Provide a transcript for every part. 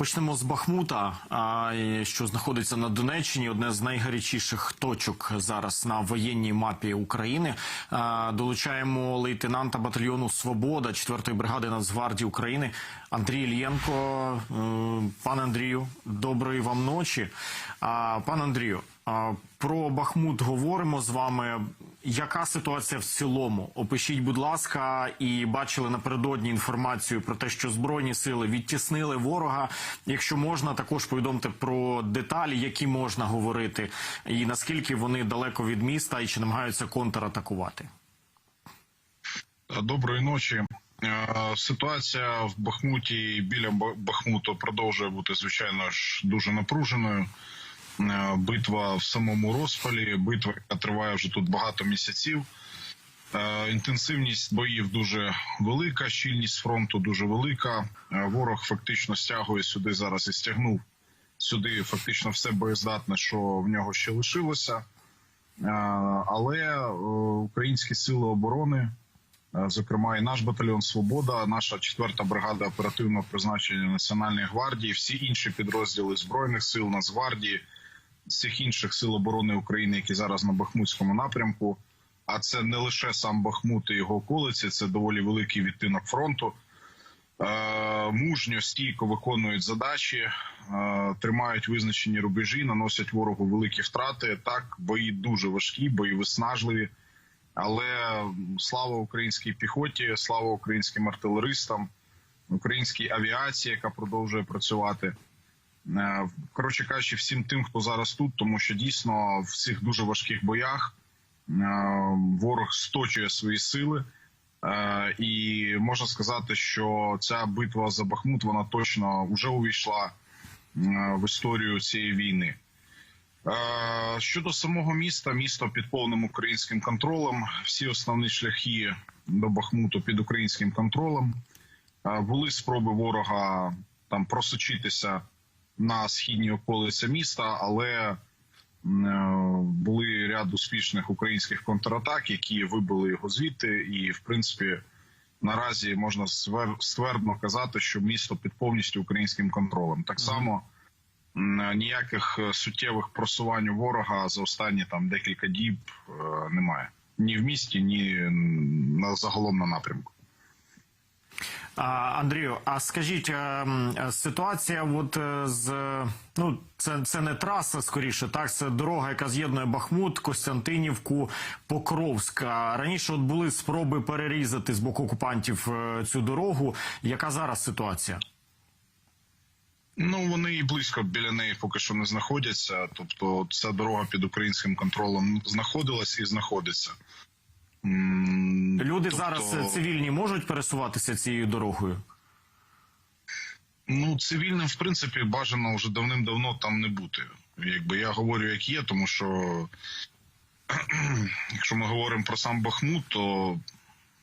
Почнемо з Бахмута, що знаходиться на Донеччині. Одне з найгарячіших точок зараз на воєнній мапі України. Долучаємо лейтенанта батальйону Свобода 4-ї бригади Нацгвардії України Андрій Ільєнко. Е, Пане Андрію, доброї вам ночі. Пане Андрію, про Бахмут говоримо з вами. Яка ситуація в цілому? Опишіть, будь ласка, і бачили напередодні інформацію про те, що збройні сили відтіснили ворога. Якщо можна, також повідомте про деталі, які можна говорити, і наскільки вони далеко від міста, і чи намагаються контратакувати. Доброї ночі. Е, Ситуація в Бахмуті біля Бахмуту продовжує бути звичайно ж дуже напруженою. Е, Битва в самому розпалі, битва, яка триває вже тут багато місяців. Е, Інтенсивність боїв дуже велика, щільність фронту дуже велика. Е, Ворог фактично стягує сюди зараз і стягнув сюди фактично все боєздатне, що в нього ще лишилося. Але українські сили оборони Зокрема, і наш батальйон Свобода, наша четверта бригада оперативного призначення Національної гвардії, всі інші підрозділи збройних сил Нацгвардії, всіх інших сил оборони України, які зараз на Бахмутському напрямку. А це не лише сам Бахмут і його околиці, це доволі великий відтинок фронту. Е, Мужньо стійко виконують задачі, е, тримають визначені рубежі, наносять ворогу великі втрати. Так, бої дуже важкі, бої виснажливі. Але слава українській піхоті, слава українським артилеристам, українській авіації, яка продовжує працювати. Е, Коротше кажучи, всім тим, хто зараз тут, тому що дійсно в цих дуже важких боях е, ворог сточує свої сили. Е, І можна сказати, що ця битва за Бахмут вона точно вже увійшла в історію цієї війни. Щодо самого міста, місто під повним українським контролем. Всі основні шляхи до Бахмуту під українським контролем. Були спроби ворога там просочитися на східні околиці міста, але е, були ряд успішних українських контратак, які вибили його звідти. І, в принципі, наразі можна ствердно казати, що місто під повністю українським контролем. Так само. Ніяких е, суттєвих просувань у ворога за останні там декілька діб е, немає ні в місті, ні на загалом на напрямку. Андрію, а скажіть, ситуація, от е, з ну це, це не траса, скоріше, так це дорога, яка з'єднує Бахмут, Костянтинівку, Покровська. Раніше от були спроби перерізати з боку окупантів е, цю дорогу. Яка зараз ситуація? Ну вони і близько біля неї поки що не знаходяться. Тобто, ця дорога під українським контролем знаходилась і знаходиться. Люди тобто, зараз е, цивільні можуть пересуватися цією дорогою? Ну, цивільним, в принципі, бажано вже давним-давно там не бути. Якби я говорю, як є, тому що якщо ми говоримо про сам Бахмут, то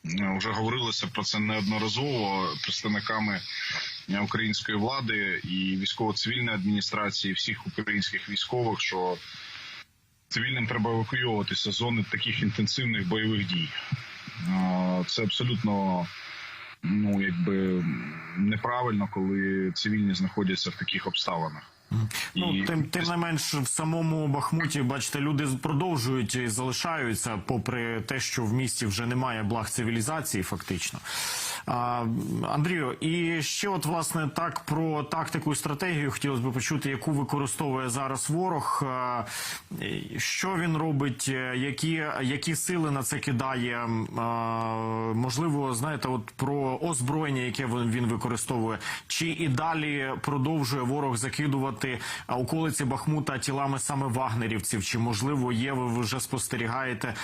е, вже говорилося про це неодноразово представниками е, української влади і військово-цивільної адміністрації, всіх українських військових, що цивільним треба евакуйовуватися з зони таких інтенсивних бойових дій. Це абсолютно ну якби неправильно, коли цивільні знаходяться в таких обставинах. Ну І- тим тим не менш в самому Бахмуті, бачите, люди продовжують і залишаються, попри те, що в місті вже немає благ цивілізації, фактично. Андрію, і ще от власне так про тактику і стратегію хотілося б почути, яку використовує зараз ворог. Що він робить, е, які, які сили на це кидає? Можливо, знаєте, от про озброєння, яке він використовує, чи і далі продовжує ворог закидувати околиці Бахмута тілами саме вагнерівців? Чи можливо є ви вже спостерігаєте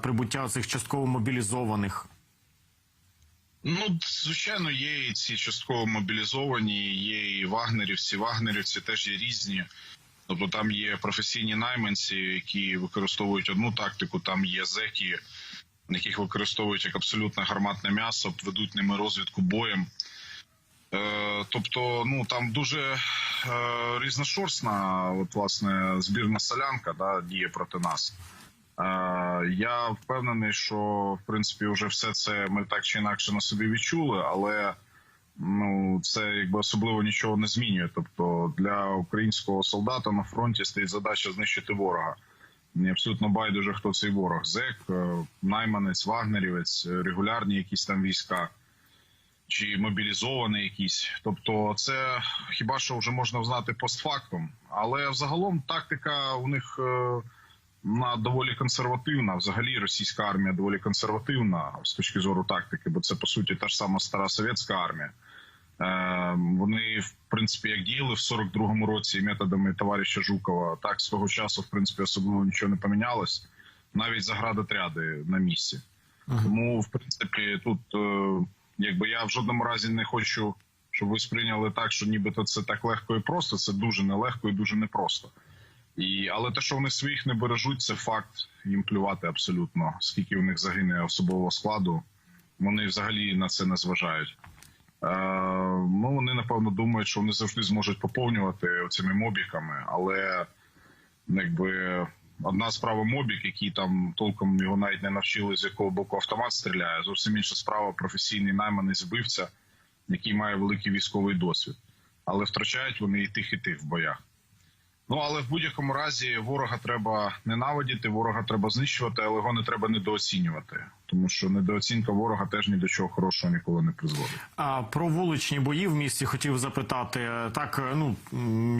прибуття цих частково мобілізованих? Ну, звичайно, є і ці частково мобілізовані, є і вагнерівці. Вагнерівці теж є різні. Тобто там є професійні найманці, які використовують одну тактику, там є зеки, яких використовують як абсолютно гарматне м'ясо, ведуть ними розвідку боєм. Е, тобто, ну там дуже е, різношорстна, от власне, збірна солянка да, діє проти нас. Е, я впевнений, що в принципі вже все це ми так чи інакше на собі відчули, але ну це якби особливо нічого не змінює. Тобто для українського солдата на фронті стоїть задача знищити ворога. Мені абсолютно байдуже, хто цей ворог. ЗЕК, е, найманець, вагнерівець, е, регулярні якісь там війська чи мобілізований якийсь. Тобто, це хіба що вже можна знати постфактум. Але взагалом тактика у них вона доволі консервативна. Взагалі, російська армія доволі консервативна з точки зору тактики, бо це по суті та ж сама стара совєтська армія. Е, Вони в принципі як діяли в 42-му році методами товариша Жукова, так з того часу, в принципі, особливо нічого не помінялось. Навіть заградотряди на місці. Тому, в принципі, тут е, якби я в жодному разі не хочу, щоб ви сприйняли так, що нібито це так легко і просто. Це дуже нелегко і дуже непросто. І але те, що вони своїх не бережуть, це факт. Їм плювати абсолютно. Скільки у них загине особового складу, вони взагалі на це не зважають. Е, ну вони напевно думають, що вони завжди зможуть поповнювати цими мобіками, але якби одна справа мобік, який там толком його навіть не навчили, з якого боку автомат стріляє. Зовсім інша справа професійний найманець вбивця, який має великий військовий досвід. Але втрачають вони і тих, і тих в боях. Ну але в будь-якому разі ворога треба ненавидіти, ворога треба знищувати, але його не треба недооцінювати, тому що недооцінка ворога теж ні до чого хорошого ніколи не призводить. А про вуличні бої в місті хотів запитати. Так, ну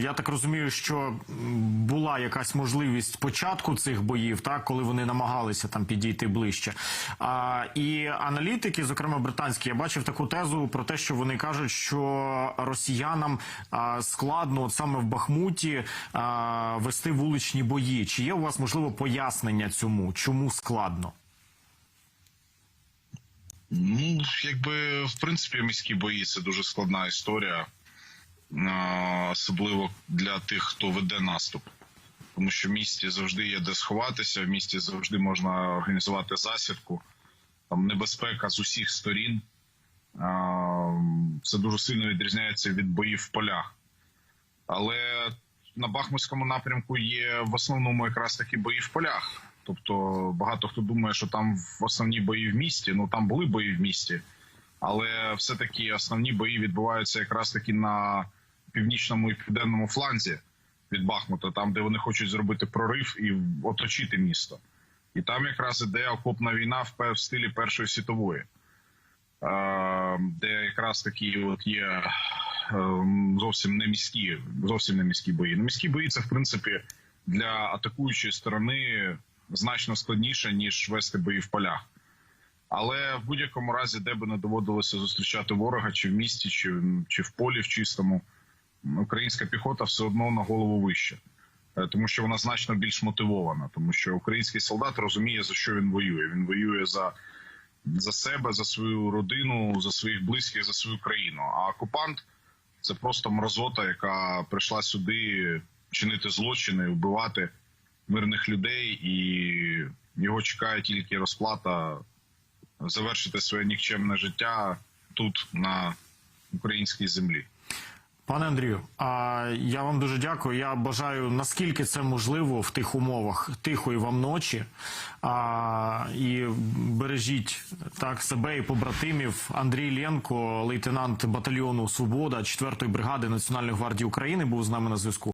я так розумію, що була якась можливість початку цих боїв, так коли вони намагалися там підійти ближче. А, і аналітики, зокрема британські, я бачив таку тезу про те, що вони кажуть, що росіянам складно от саме в Бахмуті вести вуличні бої. Чи є у вас можливо пояснення цьому? Чому складно? Ну, якби в принципі міські бої це дуже складна історія, особливо для тих, хто веде наступ. Тому що в місті завжди є де сховатися, в місті завжди можна організувати засідку, там небезпека з усіх сторін. Це дуже сильно відрізняється від боїв в полях. Але на Бахмутському напрямку є в основному якраз такі бої в полях. Тобто багато хто думає, що там в основні бої в місті. Ну там були бої в місті, але все-таки основні бої відбуваються якраз таки на північному і південному фланзі від Бахмута, там де вони хочуть зробити прорив і оточити місто. І там якраз іде окопна війна в стилі Першої світової, е, де якраз такі от є зовсім не міські, зовсім не міські бої. Ну, міські бої це в принципі для атакуючої сторони значно складніше ніж вести бої в полях. Але в будь-якому разі, де би не доводилося зустрічати ворога, чи в місті, чи, чи в полі в чистому, українська піхота все одно на голову вище, Е, тому що вона значно більш мотивована, тому що український солдат розуміє за що він воює. Він воює за, за себе, за свою родину, за своїх близьких, за свою країну. А окупант це просто мразота, яка прийшла сюди чинити злочини, вбивати мирних людей, і його чекає тільки розплата завершити своє нікчемне життя тут, на українській землі. Пане Андрію, а я вам дуже дякую. Я бажаю наскільки це можливо в тих умовах тихої вам ночі. А, і бережіть так себе і побратимів. Андрій Ленко, лейтенант батальйону Свобода 4-ї бригади Національної гвардії України, був з нами на зв'язку.